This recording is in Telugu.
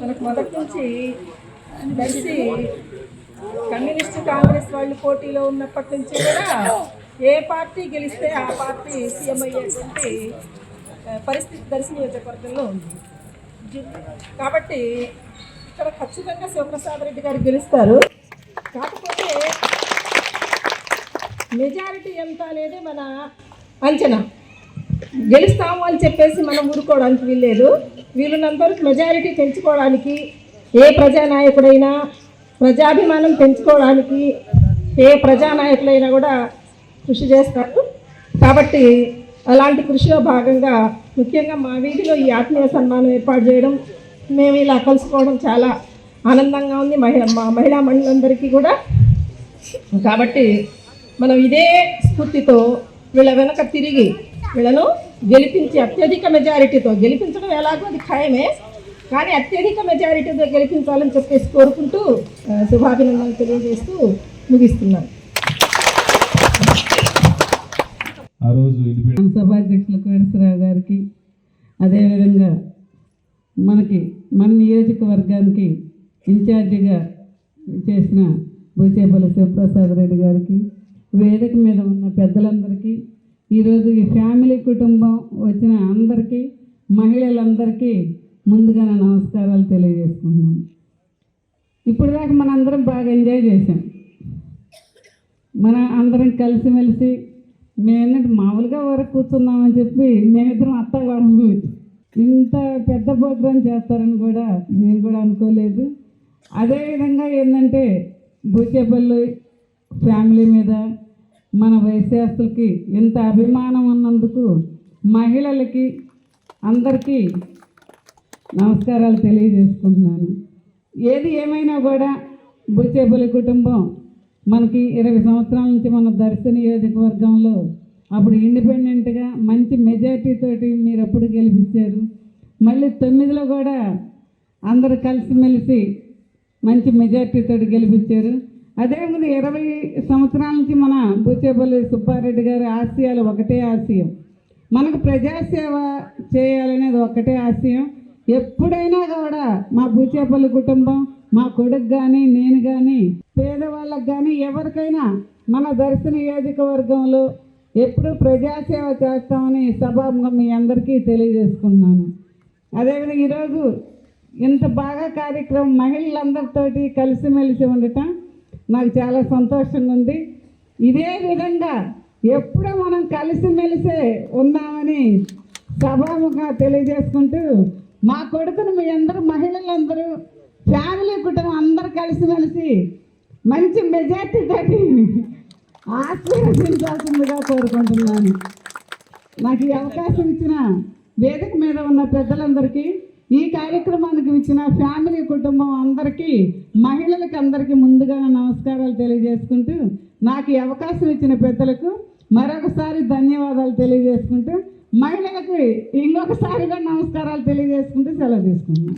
మనకు మొదటి నుంచి కలిసి కమ్యూనిస్ట్ కాంగ్రెస్ వాళ్ళు పోటీలో ఉన్నప్పటి నుంచి కూడా ఏ పార్టీ గెలిస్తే ఆ పార్టీ సీఎం అయ్యేటువంటి పరిస్థితి దర్శన నియోజకవర్గంలో ఉంది. కాబట్టి ఇక్కడ ఖచ్చితంగా శివప్రసాద్ రెడ్డి గారు గెలుస్తారు. కాకపోతే మెజారిటీ ఎంత అనేది మన అంచనా. గెలుస్తాము అని చెప్పేసి మనం ఊరుకోవడానికి వీల్లేదు. వీలున్నంత వరకు మెజారిటీ పెంచుకోవడానికి ఏ ప్రజానాయకుడైనా ప్రజాభిమానం పెంచుకోవడానికి ఏ ప్రజానాయకులైనా కూడా కృషి చేస్తారు. కాబట్టి అలాంటి కృషిలో భాగంగా ముఖ్యంగా మా వీధిలో ఈ ఆత్మీయ సన్మానం ఏర్పాటు చేయడం మేము ఇలా కలుసుకోవడం చాలా ఆనందంగా ఉంది. మహిళ మా మహిళా మండలందరికీ కూడా. కాబట్టి మనం ఇదే స్ఫూర్తితో వీళ్ళ వెనక తిరిగి వీళ్ళను గెలిపించి అత్యధిక మెజారిటీతో గెలిపించడం ఎలాగో అది ఖాయమే కానీ అత్యధిక మెజారిటీతో గెలిపించాలని చెప్పేసి కోరుకుంటూ శుభాభినందనలు తెలియజేస్తూ ముగిస్తున్నాను. ఆ రోజు ఇండిపెండెన్స్ సభాధ్యక్షులు కోటేశ్వరరావు గారికి అదేవిధంగా మనకి మన నియోజకవర్గానికి ఇన్ఛార్జిగా చేసిన భూచేపల్లి శివప్రసాద్ రెడ్డి గారికి వేదిక మీద ఉన్న పెద్దలందరికీ ఈరోజు ఈ ఫ్యామిలీ కుటుంబం వచ్చిన అందరికీ మహిళలందరికీ ముందుగా నా నమస్కారాలు తెలియజేసుకుంటున్నాను ఇప్పుడు దాకా మనందరం బాగా ఎంజాయ్ చేసాం మన అందరం కలిసిమెలిసి మేమేంటంటే మామూలుగా వరకు కూర్చుందామని చెప్పి మేమిద్దరం అత్తగారు ఇంత పెద్ద ప్రోగ్రాం చేస్తారని కూడా నేను కూడా అనుకోలేదు. అదేవిధంగా ఏంటంటే బూచేపల్లి ఫ్యామిలీ మీద మన వైశ్యాస్తులకి ఇంత అభిమానం ఉన్నందుకు మహిళలకి అందరికీ నమస్కారాలు తెలియజేసుకుంటున్నాను. ఏది ఏమైనా కూడా బుచ్చేపల్లి కుటుంబం మనకి ఇరవై సంవత్సరాల నుంచి మన దర్శన నియోజకవర్గంలో అప్పుడు ఇండిపెండెంట్గా మంచి మెజార్టీతోటి మీరు అప్పుడు గెలిపించారు. మళ్ళీ తొమ్మిదిలో కూడా అందరూ కలిసిమెలిసి మంచి మెజార్టీతో గెలిపించారు. అదేవిధంగా ఇరవై సంవత్సరాల నుంచి మన బూచేపల్లి సుబ్బారెడ్డి గారి ఆశయాలు ఒకటే ఆశయం. మనకు ప్రజాసేవ చేయాలనేది ఒకటే ఆశయం. ఎప్పుడైనా కూడా మా బూచేపల్లి కుటుంబం మా కొడుకు కానీ నేను కానీ పేదవాళ్ళకి కానీ ఎవరికైనా మన దర్శన నియోజకవర్గంలో ఎప్పుడు ప్రజాసేవ చేస్తామని సభాముఖం మీ అందరికీ తెలియజేసుకున్నాను అదేవిధంగా ఈరోజు ఇంత బాగా కార్యక్రమం మహిళలందరితోటి కలిసిమెలిసి ఉండటం నాకు చాలా సంతోషంగా ఉంది. ఇదే విధంగా ఎప్పుడూ మనం కలిసిమెలిసే ఉన్నామని సభాముఖంగా తెలియజేసుకుంటూ మా కొడుకును మీ అందరూ మహిళలందరూ ఫ్యామిలీ కుటుంబం అందరూ కలిసిమెలిసి మంచి మెజార్టీ తోటి ఆశీర్వదించాల్సిందిగా కోరుకుంటున్నాను. నాకు ఈ అవకాశం ఇచ్చిన వేదిక మీద ఉన్న పెద్దలందరికీ ఈ కార్యక్రమానికి ఇచ్చిన ఫ్యామిలీ కుటుంబం అందరికీ మహిళలకు అందరికీ ముందుగా నమస్కారాలు తెలియజేసుకుంటూ నాకు ఈ అవకాశం ఇచ్చిన పెద్దలకు మరొకసారి ధన్యవాదాలు తెలియజేసుకుంటూ మహిళలకు ఇంకొకసారిగా నమస్కారాలు తెలియజేసుకుంటూ సెలవు తీసుకుంటున్నాను.